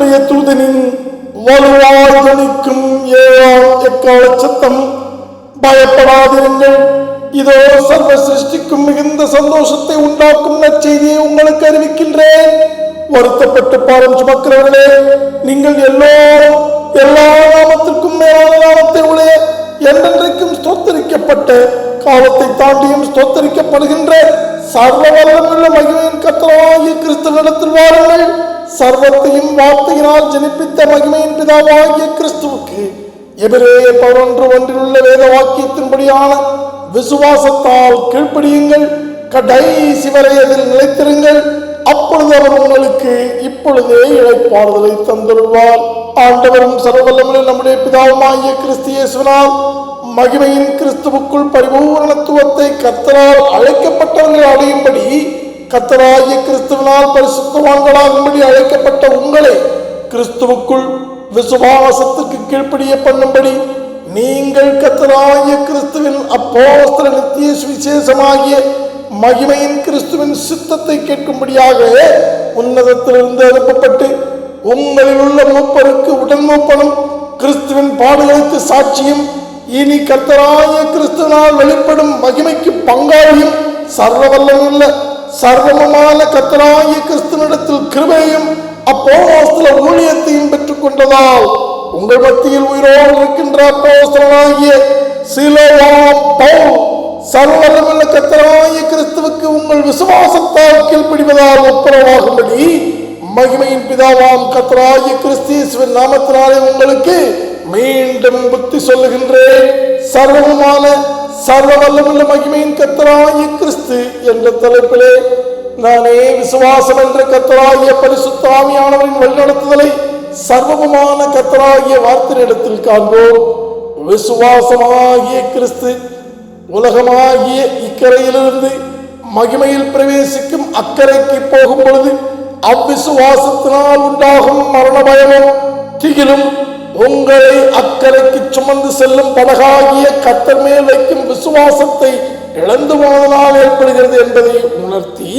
பரலோகத்திலிருந்து தூதனின் வலுவாய் துணிக்கும் ஏழாம் எக்கால சத்தம். பயப்படாதிருங்கள். இதோ சர்வ சிருஷ்டிக்கும் மிகுந்த சந்தோஷத்தை உண்டாக்கும் நற்செய்தியை உங்களுக்கு அறிவிக்கின்றேன். வருத்தப்பட்டு பாரம் சுமக்கிறவர்களே நீங்கள் எல்லோரும் எல்லா நாமத்திற்கும் மேலான நாமத்தை உடைய என்றென்றைக்கும் ஸ்தோத்தரிக்கப்பட்ட காலத்தை தாண்டியும் ஸ்தோத்தரிக்கப்படுகின்ற சர்வ வல்லமுள்ள மகிமையின் கத்தராகிய கிறிஸ்துவனிடத்தில் வாருங்கள். சர்வத்தையும் வார்த்தையினால் ஜனிப்பித்த மகிமையின் பிதாவாகிய கிறிஸ்துவுக்கு எபிரே பதினொன்று ஒன்றில் உள்ள வேத வாக்கியத்தின்படியான விசுவாசத்தால் கீழ்ப்படியுங்கள் கடைசி வரை அதில் நிலைத்திருங்கள் அப்பொழுது அவர் உங்களுக்கு இப்பொழுதே இழைப்பாறுதலை தந்துள்ளார் ஆண்டவரும் சர்வவல்லமுள்ள நம்முடைய பிதாவுமாகிய கிறிஸ்தியேசுவனால் மகிமையின் கிறிஸ்துவுக்குள் பரிபூரணத்துவத்தை கத்தலால் அழைக்கப்பட்டவர்கள் அடையும்படி கத்தராகிய கிறிஸ்துவினால் பரிசுத்தவான்களாகும்படி அழைக்கப்பட்ட உங்களை கிறிஸ்துவுக்குள் விசுவாசத்துக்கு கீழ்ப்படிய பண்ணும்படி நீங்கள் கத்தராகிய கிறிஸ்துவின் அப்போஸ்தல நித்திய சுவிசேஷமாகிய மகிமையின் கிறிஸ்துவின் சித்தத்தை கேட்கும்படியாக உன்னதத்திலிருந்து அனுப்பப்பட்டு உங்களில் உள்ள மூப்பருக்கு உடன் மூப்பனும் கிறிஸ்துவின் பாடுகளுக்கு சாட்சியும் இனி கத்தராய கிறிஸ்துவினால் வெளிப்படும் மகிமைக்கு பங்காளியும் சர்வவல்லமுள்ள சர்வமமான கத்தராகிய கிறிஸ்துவனிடத்தில் கிருபையும் அப்போஸ்தல ஊழியத்தையும் பெற்றுக் கொண்டதால் உங்கள் மத்தியில் உயிரோடு இருக்கின்ற அப்போஸ்தலனாகிய சிலோவாம் பவுல் சர்வவல்லமுள்ள கத்தராகிய கிறிஸ்துவுக்கு உங்கள் விசுவாசத்தால் கீழ்ப்பிடிவதால் ஒப்புரவாகும்படி மகிமையின் பிதாவாம் கத்தராகிய கிறிஸ்தியேசுவின் நாமத்தினாலே உங்களுக்கு மீண்டும் புத்தி சொல்லுகின்றேன். சர்வமான சர்வ வல்லமுள்ள மகிமையின் கத்தராய கிறிஸ்து என்ற தலைப்பிலே நானே விசுவாசம் என்ற கத்தராகிய பரிசுத்தாமியானவரின் வழிநடத்துதலை சர்வமான கத்தராகிய வார்த்தையிடத்தில் காண்போம். விசுவாசமாகிய கிறிஸ்து உலகமாகிய இக்கரையிலிருந்து மகிமையில் பிரவேசிக்கும் அக்கறைக்கு போகும் பொழுது அவ்விசுவாசத்தினால் உண்டாகும் மரண பயமும் திகிலும் உங்களை அக்கறைக்கு சுமந்து செல்லும் படகாகிய கத்தர் மேல் வைக்கும் விசுவாசத்தை இழந்து போனதால் ஏற்படுகிறது என்பதை உணர்த்தி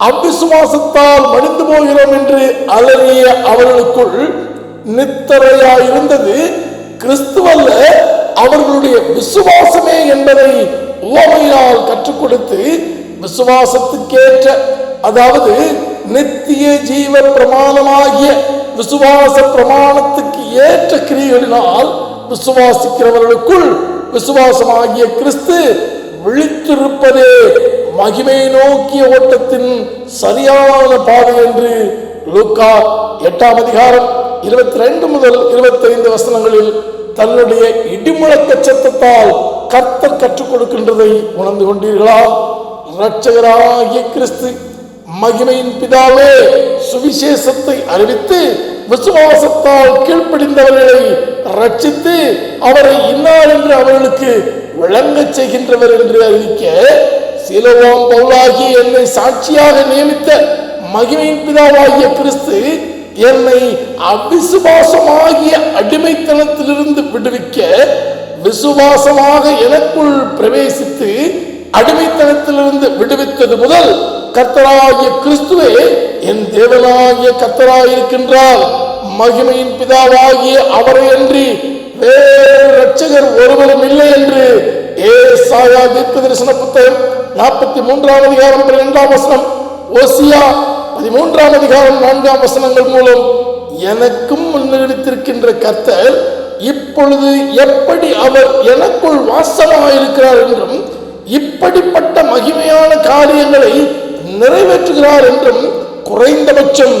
அவ்விசுவாசத்தால் மடிந்து போகிறோம் என்று அலறிய அவர்களுக்குள் நித்தரையாயிருந்தது. கிறிஸ்துவல்ல அவர்களுடைய விசுவாசமே என்பதை உவமையால் கற்றுக் கொடுத்து விசுவாசத்துக்கேற்ற அதாவது நித்திய ஜீவ பிரமாணமாகிய விசுவாச பிரமாணத்துக்கு ஏற்ற கிரிகளினால் விசுவாசிக்கிறவர்களுக்குள் விசுவாசமாகிய கிறிஸ்து விழித்திருப்பதே மகிமை நோக்கிய ஓட்டத்தின் சரியான பாதை என்று லூக்கா எட்டாம் அதிகாரம் இருபத்தி ரெண்டு முதல் இருபத்தி ஐந்து வசனங்களில் தன்னுடைய இடிமுழக்க சத்தத்தால் கர்த்தர் கற்றுக் கொடுக்கின்றதை உணர்ந்து கொண்டீர்களா? இரட்சகராகிய கிறிஸ்து மகிமையின் பிதாவே சுவிசேஷத்தை அறிவித்து விசுவாசத்தால் கீழ்ப்படிந்தவர்களை ரட்சித்து அவரை இன்னார் என்று அவர்களுக்கு விளங்க செய்கின்றவர் என்று அறிவிக்க சிலவாம் பவுலாகி என்னை சாட்சியாக நியமித்த மகிமையின் பிதாவாகிய கிறிஸ்து என்னை அவிசுவாசமாகிய அடிமைத்தனத்திலிருந்து விடுவிக்க விசுவாசமாக எனக்குள் பிரவேசித்து அடிமைத்தனத்திலிருந்து விடுவித்தது முதல் கர்த்தராகிய கிறிஸ்துவே என் தேவனாகிய கர்த்தராயிருக்கின்றார். மகிமையின் பிதாவாகிய அவரை அன்றி வேறு ரட்சகர் ஒருவரும் இல்லை என்று ஏசாயா தீர்க்க தரிசன புத்தகம் நாற்பத்தி மூன்றாம் அதிகாரம் இரண்டாம் வசனம் ஓசியா பதிமூன்றாம் அதிகாரம் நான்காம் வசனங்கள் மூலம் எனக்கும் முன்னெடுத்திருக்கின்ற கர்த்தர் இப்பொழுது எப்படி அவர் எனக்குள் வாசமாயிருக்கிறார் என்றும் இப்படிப்பட்ட மகிமையான காரியங்களை நிறைவேற்றுகிறார் என்றும் குறைந்தபட்சம்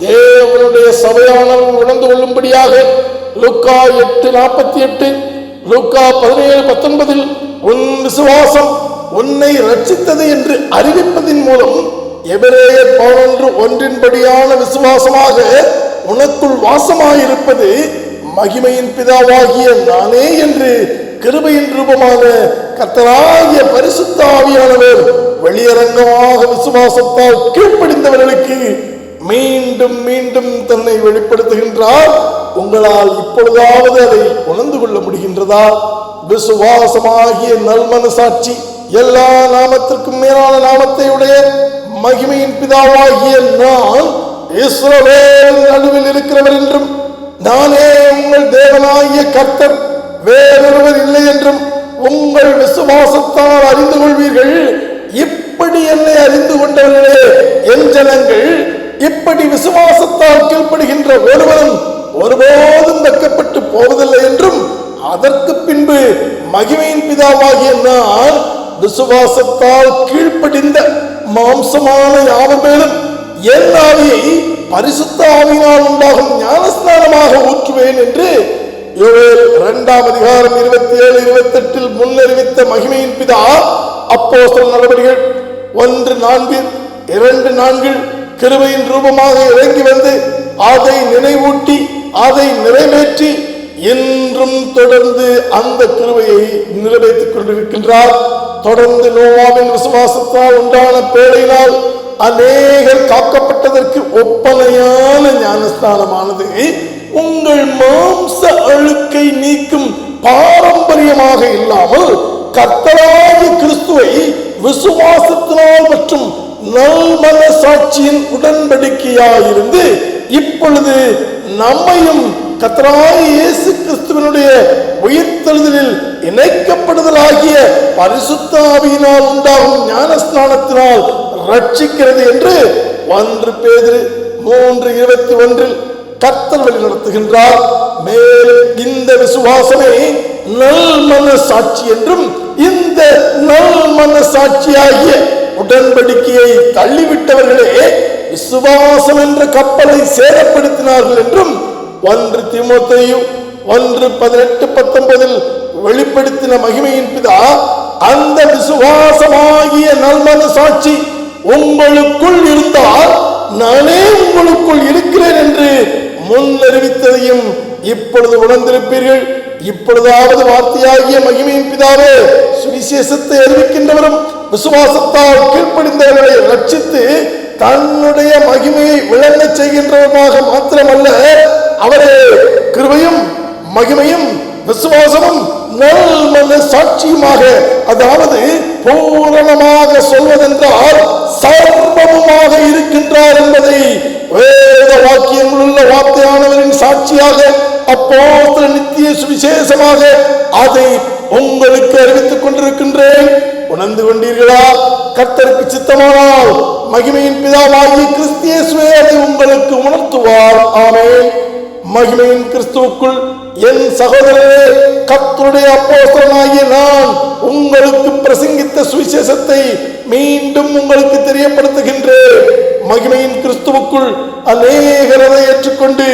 தேவனுடைய சபையானவர் உணர்ந்து கொள்ளும்படியாக லுக்கா எட்டு நாற்பத்தி எட்டு லுக்கா பதினேழு பத்தொன்பதில் உன் விசுவாசம் உன்னை ரட்சித்தது என்று அறிவிப்பதின் மூலம் எபிரேயர் பதினொன்று ஒன்றின்படியான விசுவாசமாக உனக்குள் வாசமாயிருப்பது மகிமையின் பிதாவாகிய நானே என்று கிருபையின் ரூபமான கத்தராகிய பரிசுத்த ஆவியானவர் வெளியரங்கமாக விசுவாசத்தால் கீழ்ப்படிந்தவர்களுக்கு மீண்டும் மீண்டும் தன்னை வெளிப்படுத்துகின்றார். உங்களால் இப்பொழுதாவது அதை உணர்ந்து கொள்ள முடிகின்றதா? விசுவாசமாகிய நல்மனசாட்சி எல்லா நாமத்திற்கும் மேலான நாமத்தை உடைய மகிமையின் பிதாவாகிய நான் இஸ்ரவேல் நடுவில் இருக்கிறவர் என்றும் நானே உங்கள் தேவனாகிய கர்த்தர் வேறொருவர் இல்லை என்றும் உங்கள் விசுவாசத்தால் அறிந்து கொள்வீர்கள். இப்படி என்னை அறிந்து கொண்டவர்களே என் ஜனங்கள் இப்படி விசுவாசத்தால் கீழ்ப்படுகின்ற ஒருவரும் ஒருபோதும் வெட்கப்பட்டு போவதில்லை என்றும் அதற்கு பின்பு மகிமையின் பிதாவாகிய நான் விசுவாசத்தால் கீழ்ப்படிந்த மாம்சமான யாவர் மேலும் என் ஆவியை பரிசுத்த ஆவியினால் உண்டாகும் ஞானஸ்நானமாக ஊற்றுவேன் என்று யோவேல் இரண்டாம் அதிகாரம் இருபத்தி ஏழு இருபத்தி எட்டில் முன்னறிவித்த மகிமையின் பிதா அப்போஸ்தல நடவடிக்கைகள் ஒன்று நான்கு இரண்டு நான்கு கிருபையின் ரூபமாக இறங்கி வந்து அதை நினைவூட்டி அதை நிறைவேற்றி இன்றும் தொடர்ந்து அந்த கிருபையை நிறைவேற்றிக் கொண்டிருக்கின்றார். தொடர்ந்து நோவாவின் விசுவாசத்தால் உண்டான பேழையினால் அநேகர் காக்கப்பட்டதற்கு ஒப்பனையான ஞானஸ்தானமானது. உங்கள் மாம்ச அழுக்கை நீக்கும் பாரம்பரியமாக இல்லாமல் கர்த்தராகிய கிறிஸ்துவை விசுவாசத்தினால் மற்றும் நல்மன சாட்சியின் உடன்படிக்கையாயிருந்து இப்பொழுது நம்மையும் கர்த்தராகிய இயேசு கிறிஸ்துவனுடைய உயிர்த்தெழுதலில் இணைக்கப்படுதலாகிய பரிசுத்தாவியினால் உண்டாகும் ஞானஸ்நானத்தினால் ரட்சிக்கிறது என்று ஒன்று பேதிரு மூன்று இருபத்தி ஒன்றில் கத்தல் வழி நடத்துகின்றார். மேலும் இந்த விசுவாசமே நல் மன சாட்சி என்றும் இந்த நல் மன சாட்சியாகிய உடன்படிக்கையை தள்ளிவிட்டவர்களே விசுவாசம் என்ற கப்பலை சேதப்படுத்தினார்கள் என்றும் ஒன்று திமுத்தையும் ஒன்று பதினெட்டு பத்தொன்பதில் வெளிப்படுத்தின மகிமையின் பிதா அந்த விசுவாசமாகிய நல்மன சாட்சி உங்களுக்குள் இருந்தால் நானே உங்களுக்குள் இருக்கிறேன் என்று முன்னறிவித்ததையும் இப்பொழுது உணர்ந்திருப்பீர்கள். இப்பொழுதாவது வார்த்தையாகிய மகிமையின் பிதாவே சுவிசேஷத்தை அறிவிக்கின்றவரும் விசுவாசத்தால் கீழ்ப்படிந்தவர்களை ரட்சித்து தன்னுடைய மகிமையை விளங்கச் செய்கின்றவருமாக மாத்திரமல்ல அவரே கிருபையும் மகிமையும் விசுவாசமும் நல்மன சாட்சியுமாக அதாவது பூரணமாக சொல்வதென்றால் சர்வமுமாக இருக்கின்றார் என்பதை வேத வாக்கியங்கள் உள்ள வார்த்தையானவரின் சாட்சியாக அப்போது நித்திய சுவிசேஷமாக அதை உங்களுக்கு அறிவித்துக் கொண்டிருக்கின்றேன். உணர்ந்து கொண்டீர்களா? கர்த்தருக்கு சித்தமானால் மகிமையின் பிதாவாகி கிறிஸ்தியேசுவே அதை உங்களுக்கு உணர்த்துவார். ஆமே மகிமையின் கிறிஸ்துவுக்குள் என் சகோதரரே கத்தருடைய அப்போஸ்தலனாகிய நான் உங்களுக்கு பிரசங்கித்த சுவிசேஷத்தை மீண்டும் உங்களுக்கு தெரியப்படுத்துகின்றேன். மகிமையின் கிறிஸ்துவுக்குள் அநேகரதை ஏற்றுக்கொண்டு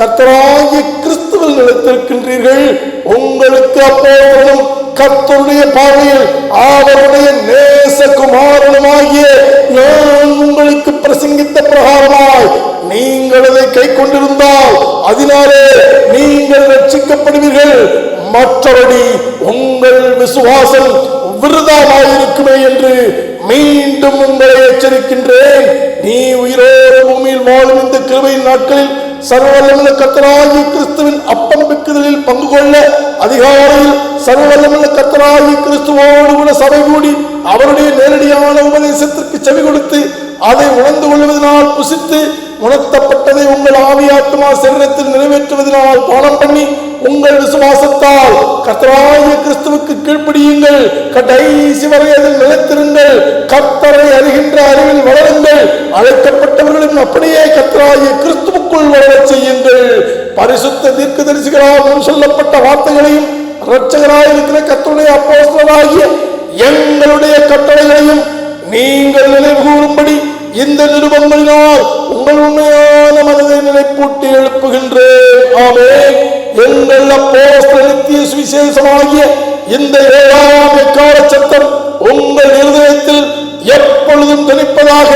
கத்தராகிய கிறிஸ்துவில் நிலைத்திருக்கின்றீர்கள். உங்களுக்கு அப்போதும் கத்தருடைய பார்வையில் அவருடைய நேச குமாரனுமாகிய நான் உங்களுக்கு பிரசங்கித்த பிரகாரமாய் நீங்கள் அதை கை கொண்டிருந்தால் அதனாலே நீ மற்றபடி உங்கள் விசுவாசம் விருதாவாயிருக்குமே என்று மீண்டும் உங்களை எச்சரிக்கின்றேன். நீ உயிரோடு பூமியில் வாழும் இந்த கிருபையின் நாட்களில் சர்வவல்லமுள்ள கத்தராகி கிறிஸ்துவின் அப்பம் பெக்குதலில் பங்கு கொள்ள அதிகாலையில் சர்வவல்லமுள்ள கத்தராகி கிறிஸ்துவோடு கூட சபை கூடி அவருடைய நேரடியான உபதேசத்திற்கு செவி கொடுத்து அதை உணர்ந்து கொள்வதனால் புசித்து உணர்த்தப்பட்டதை உங்கள் ஆவியாத்மா சரீரத்தில் நிறைவேற்றுவதனால் பானம் பண்ணி உங்கள் விசுவாசத்தால் கர்த்தராகிய கிறிஸ்துவுக்கு கீழ்ப்படியுங்கள். கடைசி வரை அதில் நிலைத்திருங்கள். கர்த்தரை அறிகின்ற அறிவில் வளருங்கள். அழைக்கப்பட்டவர்களும் அப்படியே கர்த்தராகிய கிறிஸ்துவுக்குள் வளர செய்யுங்கள். பரிசுத்த தீர்க்கதரிசிகளால் முன் சொல்லப்பட்ட வார்த்தைகளையும் இரட்சகராக இருக்கிற கத்தருடைய அப்போஸ்தலாகிய எங்களுடைய கட்டளைகளையும் நீங்கள் நினைவு கூறும்படி இந்த நிருபங்களினால் உங்கள் உண்மையான மனதை நினைப்பூட்டி எழுப்புகின்றேன். ஆமே எங்கள் அப்போஸ்தல நித்திய சுவிசேஷமாகிய இந்த ஏழாம் எக்கால சத்தம் உங்கள் இருதயத்தில் எப்பொழுதும் திணிப்பதாக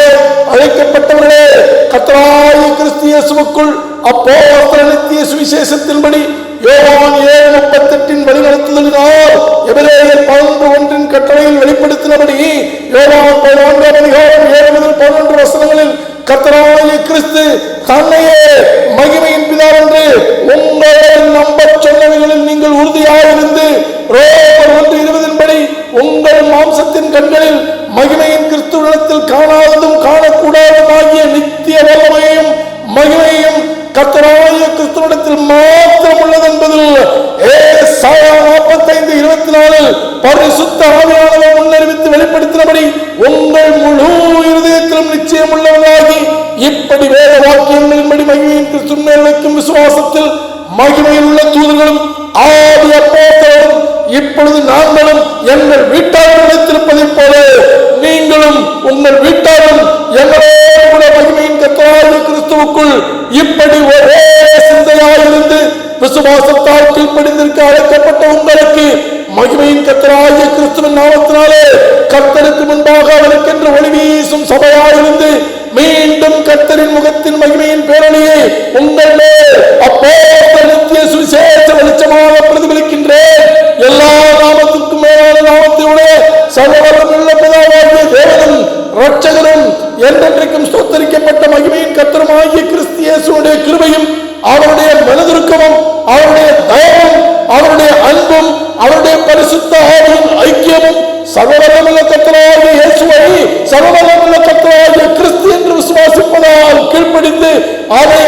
அழைக்கப்பட்டவர்களே கத்தராய கிறிஸ்தியேசுவுக்குள் அப்போ நித்திய சுவிசேஷத்தின்படி யோகான் ஏழு முப்பத்தெட்டின் வழிநடத்துதலினால் எபிரேயர் பதினொன்று ஒன்றின் கட்டளையில் வெளிப்படுத்தினபடி யோகான் பதினொன்றாம் அதிகாரம் ஏழு முதல் பதினொன்று வசனங்களில் கத்தராய கிறிஸ்து தன்னையே மகிமையின் பிதாவென்று நம்ப சொன்னவைகளில் நீங்கள் உறுதியாக இருந்து ரோமர் ஒன்று இருபதின்படி உங்கள் மாம்சத்தின் கண்களில் மகிமையின் கிறிஸ்துவத்தில் காணாததும் காணக்கூடாததும் ஆகிய நித்திய வல்லமையும் மகிமையும் கத்தராகிய கிறிஸ்துவத்தில் மாத்திரம் உள்ளது என்பதில் நாற்பத்தைந்து இருபத்தி நாலில் பரிசுத்த ஆவியானவர் முன்னறிவித்து வெளிப்படுத்தினபடி உங்கள் முழு இருதயத்திலும் நிச்சயம் உள்ளவர்களாகி இப்படி வேத வாக்கியங்களின்படி மகிமையின் கிறிஸ்துவ விசுவாசத்தில் மகிமையில் உள்ள தூதர்களும் ஆதி அப்போஸ்தலரும் இப்பொழுது நாங்களும் எங்கள் வீட்டாரும் நினைத்திருப்பதை போல நீங்களும் உங்கள் வீட்டாரும் எங்களோடு கூட மகிமையின் கத்தராக கிறிஸ்துவுக்குள் இப்படி ஒரே சிந்தையாயிருந்து விசுவாசத்தால் கீழ்ப்படிந்திருக்க அழைக்கப்பட்ட உங்களுக்கு மகிமையின் கத்தராகிய கிறிஸ்துவின் நாமத்தினாலே கர்த்தருக்கு முன்பாக அவனுக்கென்று ஒளி வீசும் சபையாயிருந்து மீண்டும் கர்த்தரின் முகத்தின் மகிமையின் பேரணியை உங்கள் மேல் கீழ்ப்படிந்து